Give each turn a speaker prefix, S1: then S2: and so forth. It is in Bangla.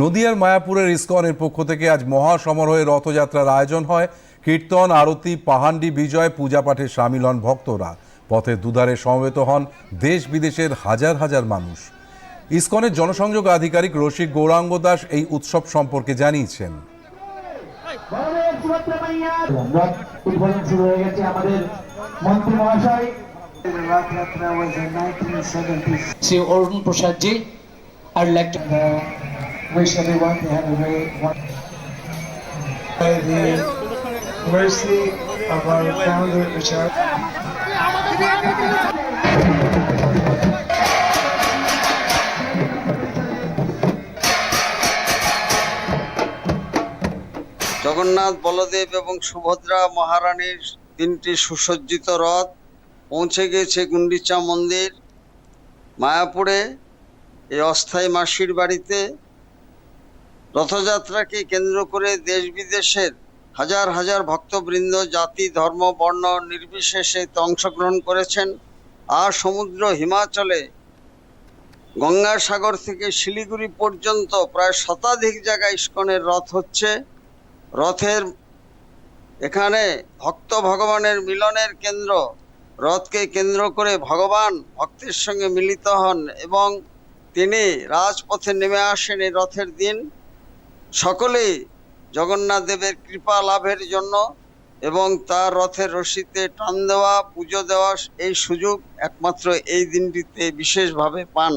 S1: নদিয়ার মায়াপুরের ইস্কনের পক্ষ থেকে আজ মহা সমারোহে রথযাত্রার আয়োজন হয়। কীর্তন, আরতি, পাহান্ডি, বিজয় পূজা পাঠে সামিল হন ভক্তরা। পথে দুধারে সমবেত হন দেশ বিদেশের হাজার হাজার মানুষ। ইস্কনের জনসংযোগ আধিকারিক রসিক গৌরাঙ্গ দাস এই উৎসব সম্পর্কে জানিয়েছেন।
S2: শুরু গেছে আমাদের মন্ত্রী মহাশয়
S3: Rathyatra was in 1970s.
S4: Shri Arun Prasad R
S3: uh, wish everyone to have a very wonderful.
S5: by the mercy of our founder, Richard.
S6: Jagannath Baladev এবং সুভদ্রা মহারানীর তিনটি সুসজ্জিত রথ পৌঁছে গিয়েছে গুন্ডিচা মন্দির মায়াপুরে এই অস্থায়ী মাসির বাড়িতে রথযাত্রাকে কেন্দ্র করে দেশ বিদেশের হাজার হাজার ভক্তবৃন্দ, জাতি, ধর্ম, বর্ণ নির্বিশেষে অংশগ্রহণ করেছেন। আর সমুদ্র হিমাচলে গঙ্গাসাগর থেকে শিলিগুড়ি পর্যন্ত প্রায় শতাধিক জায়গায় ইস্কনের রথ হচ্ছে। রথের এখানে ভক্ত ভগবানের মিলনের কেন্দ্র। রথকে কেন্দ্র করে ভগবান ভক্তের সঙ্গে মিলিত হন এবং তিনি রাজপথে নেমে আসেন এই রথের দিন। সকলেই জগন্নাথ দেবের কৃপা লাভের জন্য এবং তার রথের রশিতে টান দেওয়া, পুজো দেওয়া, এই সুযোগ একমাত্র এই দিনটিতে বিশেষভাবে পান।